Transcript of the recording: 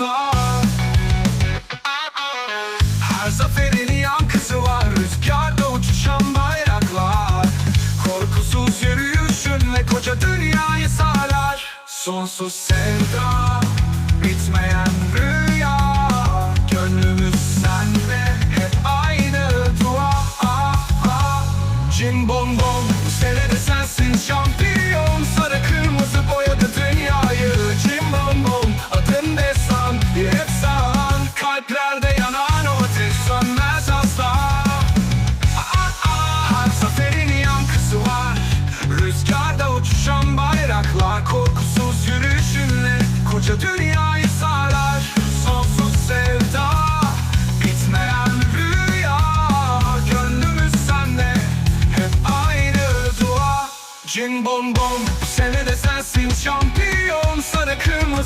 asla. Her zaferin yankısı var Rüzgarda uçuşan bayraklar. Korkusuz yürüyüşünle koca dünyayı sağlar Sonsuz sevda Bitmeyen Ama korkusuz yürüyüşünle koca dünyayı sarar Sonsuz sevda, bitmeyen rüya. Gönlümüz senle, hep aynı dua. Cin bom bom, senede sensin şampiyon. Sarı kırmızı